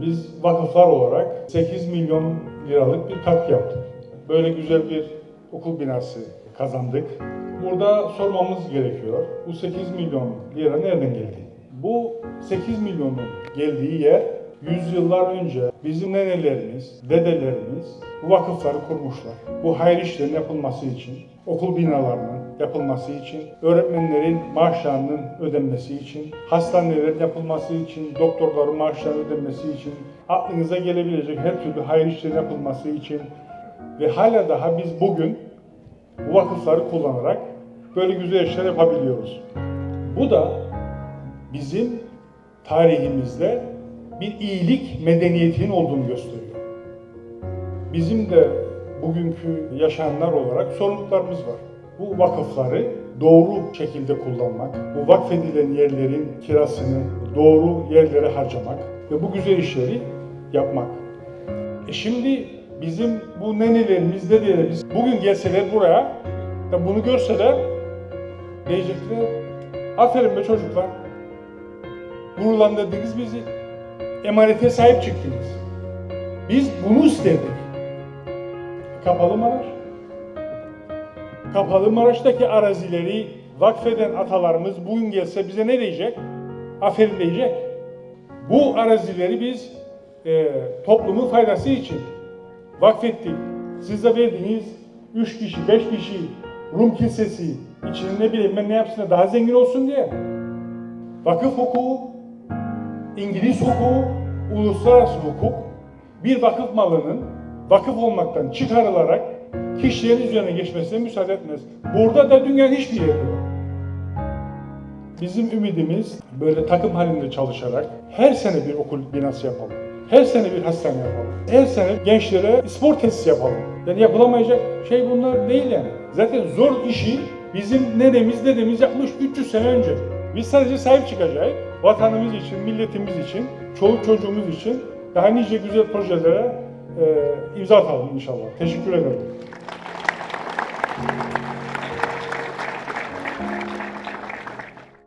Biz vakıflar olarak 8 milyon liralık bir katkı yaptık. Böyle güzel bir okul binası kazandık. Burada sormamız gerekiyor. Bu 8 milyon lira nereden geldi? Bu 8 milyonun geldiği yer yüzyıllar önce bizim nenelerimiz, dedelerimiz bu vakıfları kurmuşlar. Bu hayır işlerin yapılması için, okul binalarının yapılması için, öğretmenlerin maaşlarının ödenmesi için, hastanelerin yapılması için, doktorların maaşlarının ödenmesi için, aklınıza gelebilecek her türlü hayır işlerin yapılması için ve hala daha biz bugün bu vakıfları kullanarak böyle güzel işler yapabiliyoruz. Bu da bizim tarihimizde bir iyilik medeniyetinin olduğunu gösteriyor. Bizim de bugünkü yaşayanlar olarak sorumluluklarımız var. Bu vakıfları doğru şekilde kullanmak, bu vakfedilen yerlerin kirasını doğru yerlere harcamak ve bu güzel işleri yapmak. E şimdi bizim bu nenelerimiz, dedelerimiz bugün gelseler buraya, da bunu görseler diyecekler, aferin be çocuklar, gururlandırdınız bizi, emanete sahip çıktınız. Biz bunu istedik. Kapalı Maraş. Kapalı Maraş'taki arazileri vakfeden atalarımız bugün gelse bize ne diyecek? Aferin diyecek. Bu arazileri biz e, toplumun faydası için vakfettik. Siz de verdiğiniz 3 kişi, 5 kişi Rum kilisesi için ne bileyim ben ne yapsın daha zengin olsun diye. Vakıf hukuku, İngiliz hukuku, uluslararası hukuk bir vakıf malının vakıf olmaktan çıkarılarak kişilerin üzerine geçmesine müsaade etmez. Burada da dünyanın hiçbir yerinde yok. Bizim ümidimiz böyle takım halinde çalışarak her sene bir okul binası yapalım. Her sene bir hastane yapalım. Her sene gençlere spor tesisi yapalım. Yani yapılamayacak şey bunlar değil yani. Zaten zor işi bizim nenemiz dedemiz yapmış 300 sene önce. Biz sadece sahip çıkacağız. Vatanımız için, milletimiz için, çoluk çocuğumuz için daha nice güzel projelere e, imza atalım inşallah. Teşekkür ederim.